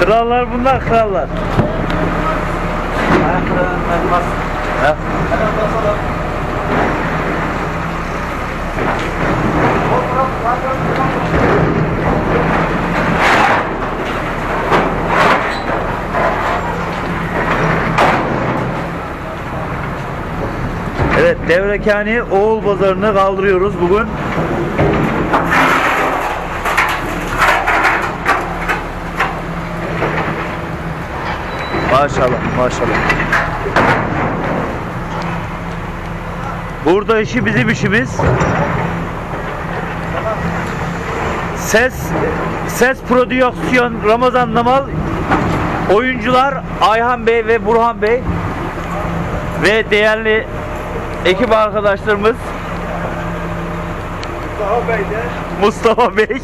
Krallar bunlar krallar. Ha? Evet Devrekani Oğul Pazarı'nı kaldırıyoruz bugün. Maşallah maşallah. Burada işi bizim işimiz. Ses ses prodüksiyon Ramazan Namal. Oyuncular Ayhan Bey ve Burhan Bey. Ve değerli ekip arkadaşlarımız. Mustafa Bey de. Mustafa Bey